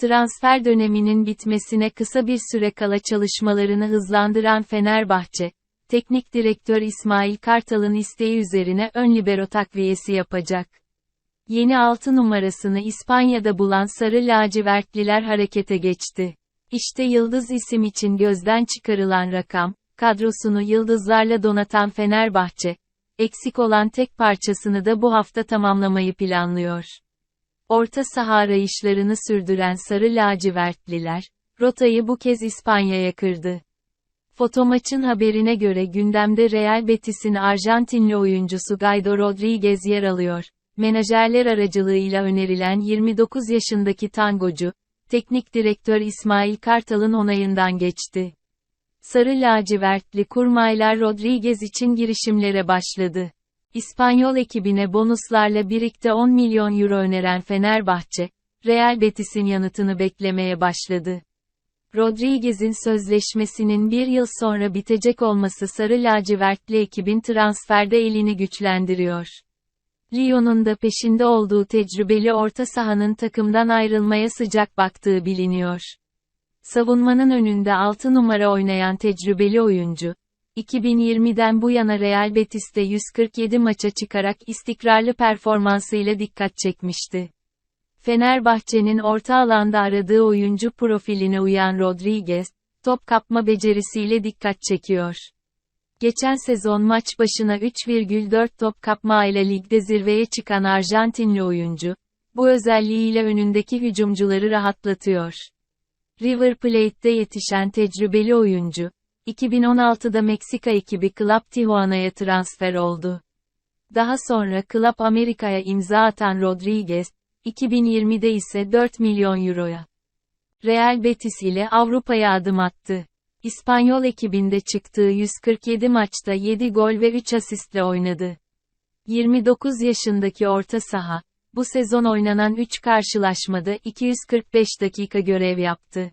Transfer döneminin bitmesine kısa bir süre kala çalışmalarını hızlandıran Fenerbahçe, teknik direktör İsmail Kartal'ın isteği üzerine ön libero takviyesi yapacak. Yeni 6 numarasını İspanya'da bulan Sarı Lacivertliler harekete geçti. İşte yıldız isim için gözden çıkarılan rakam, kadrosunu yıldızlarla donatan Fenerbahçe, eksik olan tek parçasını da bu hafta tamamlamayı planlıyor. Orta saha arayışlarını sürdüren Sarı Lacivertliler, rotayı bu kez İspanya'ya kırdı. Fotomaçın haberine göre gündemde Real Betis'in Arjantinli oyuncusu Guido Rodriguez yer alıyor. Menajerler aracılığıyla önerilen 29 yaşındaki tangocu, teknik direktör İsmail Kartal'ın onayından geçti. Sarı lacivertli kurmaylar Rodriguez için girişimlere başladı. İspanyol ekibine bonuslarla birlikte 10 milyon euro öneren Fenerbahçe, Real Betis'in yanıtını beklemeye başladı. Rodriguez'in sözleşmesinin bir yıl sonra bitecek olması Sarı lacivertli ekibin transferde elini güçlendiriyor. Lyon'un da peşinde olduğu tecrübeli orta sahanın takımdan ayrılmaya sıcak baktığı biliniyor. Savunmanın önünde 6 numara oynayan tecrübeli oyuncu, 2020'den bu yana Real Betis'te 147 maça çıkarak istikrarlı performansıyla dikkat çekmişti. Fenerbahçe'nin orta alanda aradığı oyuncu profiline uyan Rodriguez, top kapma becerisiyle dikkat çekiyor. Geçen sezon maç başına 3,4 top kapma ile ligde zirveye çıkan Arjantinli oyuncu, bu özelliğiyle önündeki hücumcuları rahatlatıyor. River Plate'de yetişen tecrübeli oyuncu, 2016'da Meksika ekibi Club Tijuana'ya transfer oldu. Daha sonra Club Amerika'ya imza atan Rodriguez, 2020'de ise 4 milyon euroya Real Betis ile Avrupa'ya adım attı. İspanyol ekibinde çıktığı 147 maçta 7 gol ve 3 asistle oynadı. 29 yaşındaki orta saha, bu sezon oynanan 3 karşılaşmada 245 dakika görev yaptı.